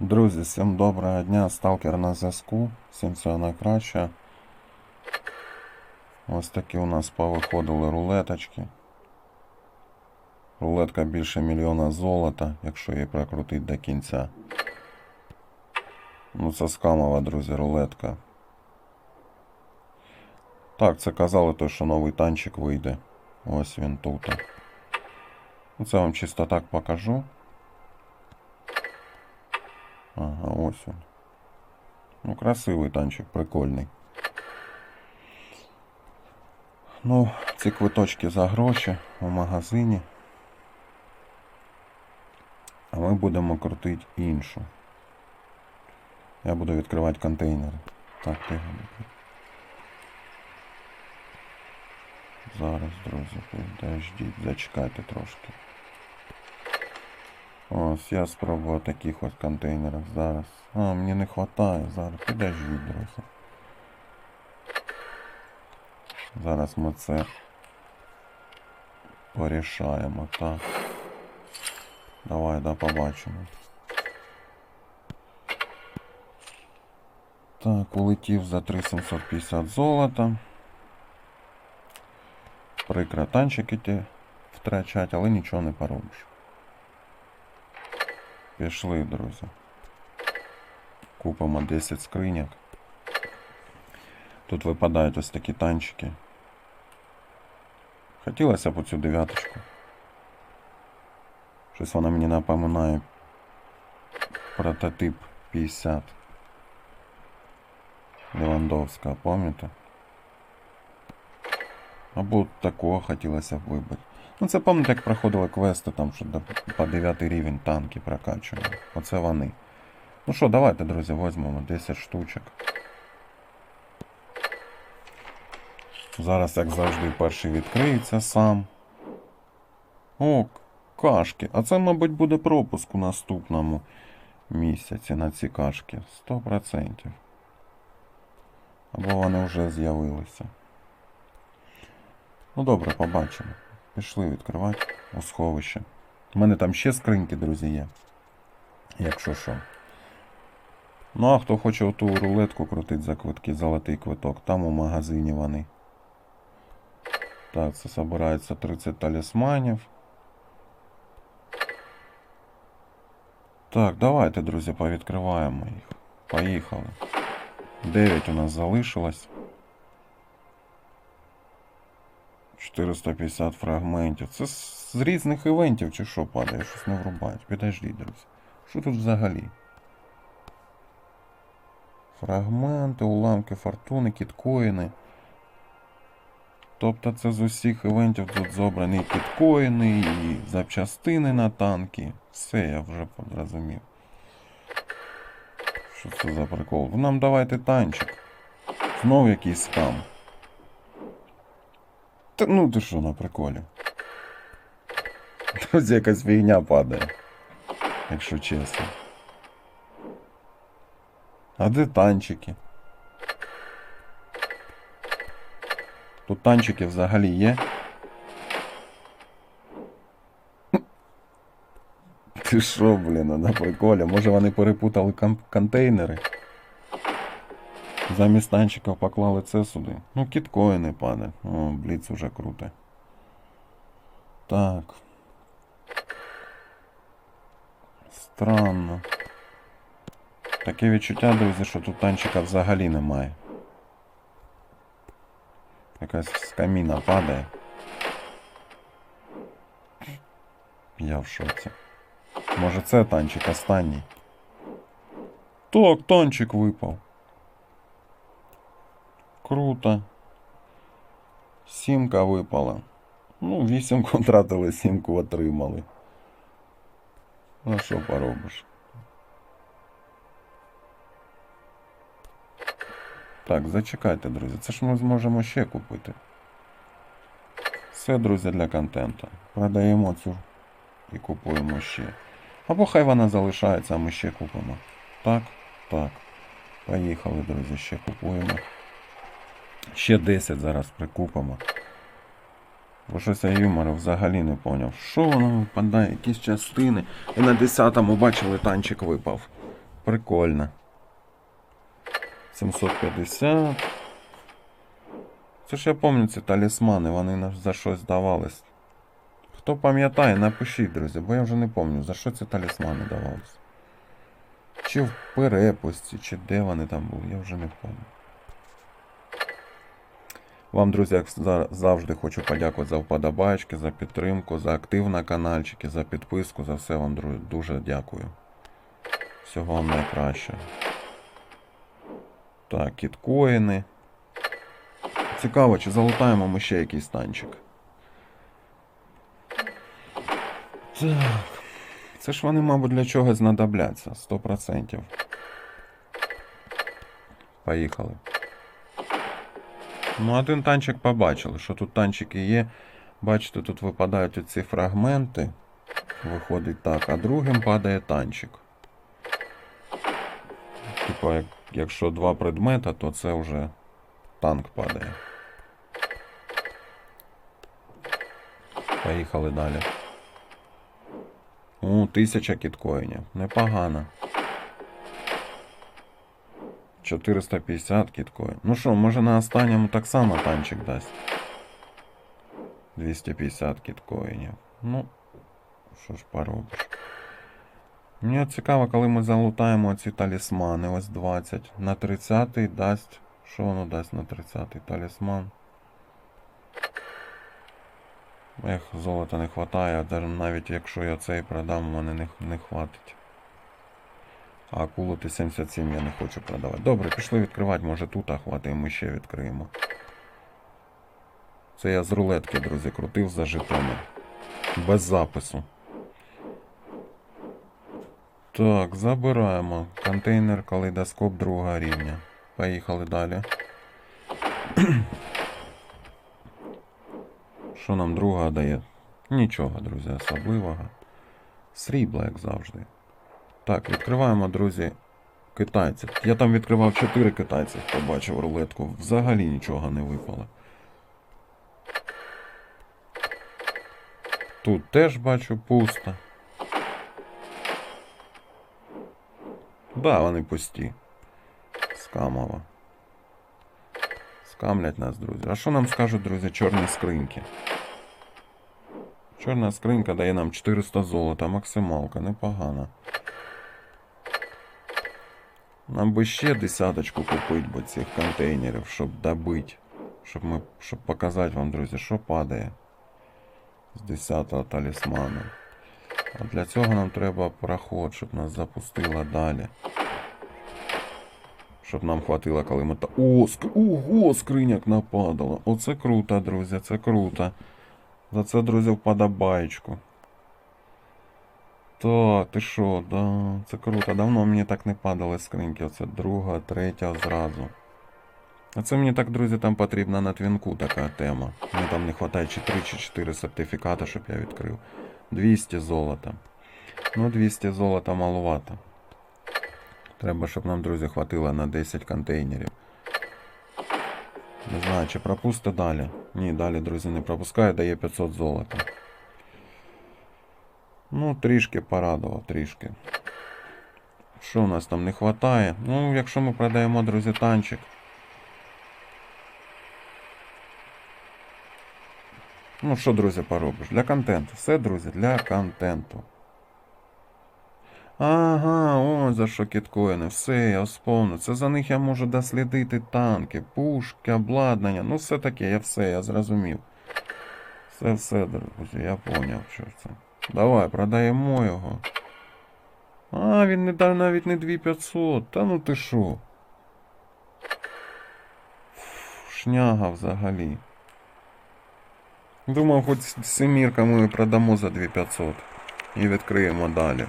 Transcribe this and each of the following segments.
Друзі, всім доброго дня, сталкер на зв'язку, всім всього найкраще. Ось такі у нас повиходили рулеточки. Рулетка більше мільйона золота, якщо її прокрутити до кінця. Ну це скамова, друзі, рулетка. Так, це казали то, що новий танчик вийде. Ось він тут. Ну, Це вам чисто так покажу. Ага, ось він. Ну, красивий танчик, прикольний. Ну, ці квиточки за гроші у магазині. А ми будемо крутити іншу. Я буду відкривати контейнери. Так, тихо. Зараз, друзі, подождіть, зачекайте трошки. Ось, я спробую таких ось контейнерах зараз. А, мені не вистачає зараз. Підождіть, друзі. Зараз ми це порішаємо, так. Давай, да, побачимо. Так, улетів за 3750 золота. Прикро танчики ті втрачать, але нічого не поробиш. Пішли, друзі. Купимо 10 скриняк. Тут випадають ось такі танчики. Хотілося б оцю дев'яточку. Щось вона мені напоминає прототип 50. Левандовська, пам'ятаєте? Або такого хотілося б вибити. Ну це пам'ятаєте, як проходили квести там, що по 9 рівень танки прокачували. Оце вони. Ну що, давайте, друзі, візьмемо 10 штучок. Зараз, як завжди, перший відкриється сам. О, кашки. А це, мабуть, буде пропуск у наступному місяці на ці кашки. 100%. Або вони вже з'явилися. Ну добре, побачимо. Пішли відкривати у сховище. У мене там ще скриньки, друзі, є. Якщо що. Ну, а хто хоче оту рулетку крутити за квитки, золотий квиток, там у магазині вони. Так, це збирається 30 талісманів. Так, давайте, друзі, повідкриваємо їх. Поїхали. 9 у нас залишилось. 450 фрагментів. Це з різних івентів чи що падає, щось не врубають. Підождіть, друзі. Що тут взагалі? Фрагменти, уламки фортуни, кіткоїни. Тобто це з усіх івентів тут зобрані кіткоїни, і запчастини на танки. Все, я вже зрозумів. Що це за прикол? Нам давайте танчик. Знов якийсь скам. Та ну ти що на приколі? Друзі, якась фігня падає. Якщо чесно. А де танчики? Тут танчики взагалі є. Ти що, блін, на приколі? Може вони перепутали кон- контейнери? Замість танчиків поклали це сюди. Ну, кіткоїни паде. О, бліц уже круто. Так. Странно. Таке відчуття, друзі, що тут танчика взагалі немає. Якась з падає. Я в шоці. Може це танчик останній? Так, танчик випав. Круто. Сімка випала. Ну, вісімку втратили, сімку отримали. Ну, що поробиш? Так, зачекайте, друзі. Це ж ми зможемо ще купити. Все, друзі, для контенту. Продаємо цю і купуємо ще. Або хай вона залишається, а ми ще купимо. Так, так. Поїхали, друзі, ще купуємо. Ще 10 зараз прикупимо. Бо щось я юмору взагалі не поняв. Що воно випадає, якісь частини. І на 10-му бачили танчик випав. Прикольно. 750. Це ж я пам'ятаю ці талісмани, вони за щось давались. Хто пам'ятає, напишіть, друзі, бо я вже не пам'ятаю, за що ці талісмани давались. Чи в перепусті, чи де вони там були, я вже не пам'ятаю. Вам, друзі, як завжди хочу подякувати за вподобайки, за підтримку, за актив на каналчики, за підписку, за все вам друзі, дуже дякую. Всього вам найкраще. Так, кіткоїни. Цікаво, чи залутаємо ми ще якийсь танчик. Так. Це ж вони, мабуть, для чогось знадобляться. 100%. Поїхали. Ну, один танчик побачили, що тут танчики є. Бачите, тут випадають оці фрагменти. Виходить так, а другим падає танчик. Типа, як, якщо два предмета, то це вже танк падає. Поїхали далі. О, тисяча кіткоїнів. Непогано. 450 кіткоїн. Ну що, може на останньому так само танчик дасть. 250 кіткоїнів. Ну, що ж поробиш. Мені цікаво, коли ми залутаємо ці талісмани. Ось 20. На 30 дасть. Що воно дасть на 30 талісман? Ех, золота не а навіть якщо я цей продам, мене не, не хватить. А акулу Т-77 я не хочу продавати. Добре, пішли відкривати, може тут хватить, ми ще відкриємо. Це я з рулетки, друзі, крутив за жетони. Без запису. Так, забираємо. Контейнер калейдоскоп другого рівня. Поїхали далі. Що нам друга дає? Нічого, друзі, особливого. Срібла, як завжди. Так, відкриваємо, друзі, китайців. Я там відкривав 4 китайців, побачив рулетку. Взагалі нічого не випало. Тут теж бачу пусто. Да, вони пусті. Скамово. Скамлять нас, друзі. А що нам скажуть, друзі, чорні скриньки? Чорна скринька дає нам 400 золота, максималка, непогано. Нам би ще десяточку купити, бо цих контейнерів, щоб добити. Щоб, ми, щоб показати вам, друзі, що падає з 10-го талісману. А для цього нам треба проход, щоб нас запустило далі. Щоб нам хватило, коли ми. О, ск... Ого, скриняк нападало. Оце круто, друзі, це круто. За це, друзі, вподобаєчку. Так, ти що, да, це круто. Давно мені так не падали скриньки. Оце друга, третя зразу. А це мені так, друзі, там потрібна на твінку така тема. Мені там не вистачає чи 3 чи 4 сертифікати, щоб я відкрив. 200 золота. Ну, 200 золота маловато. Треба, щоб нам, друзі, хватило на 10 контейнерів. Не знаю, чи пропусти далі. Ні, далі, друзі, не пропускає, дає 500 золота. Ну, трішки порадував, трішки. Що у нас там не вистачає? Ну, якщо ми продаємо, друзі, танчик. Ну, що, друзі, поробиш? Для контенту. Все, друзі, для контенту. Ага, ось за що кіткоїни. Все, я вспомнив. Це за них я можу дослідити танки, пушки, обладнання. Ну, все таке, я все, я зрозумів. Все, все, друзі, я поняв, що це. Давай, продаємо його. А, він не дав навіть не 2500. Та ну ти? Фу, Шняга взагалі. Думав, хоч семірка ми продамо за 2500. І відкриємо далі.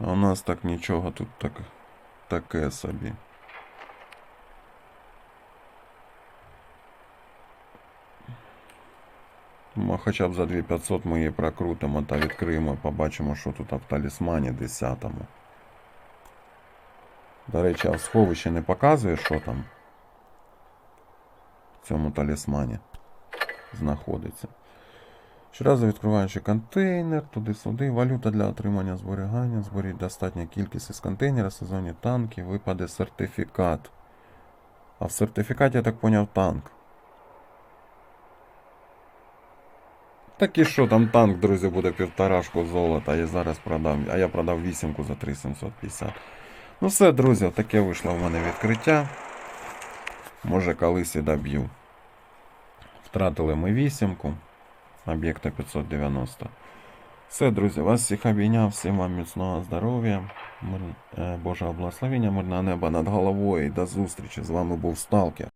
А у нас так нічого тут так, таке собі. Хоча б за 2500 ми її прокрутимо та відкриємо, побачимо, що тут в талісмані 10-му. До речі, а в сховищі не показує, що там в цьому талісмані знаходиться. Щоразу відкриваючи контейнер, туди-сюди, валюта для отримання зберігання, зберіть достатня кількість із контейнера, сезонні танки, випаде сертифікат. А в сертифікаті, я так поняв, танк. Так і що, там танк, друзі, буде півторашку золота, я зараз продав, а я продав вісімку за 3750. Ну все, друзі, таке вийшло в мене відкриття. Може колись і доб'ю. Втратили ми вісімку об'єкта 590. Все, друзі, вас всіх обійняв, всім вам міцного здоров'я, е, Божого благословення, мирного неба над головою. І до зустрічі. З вами був Сталкер.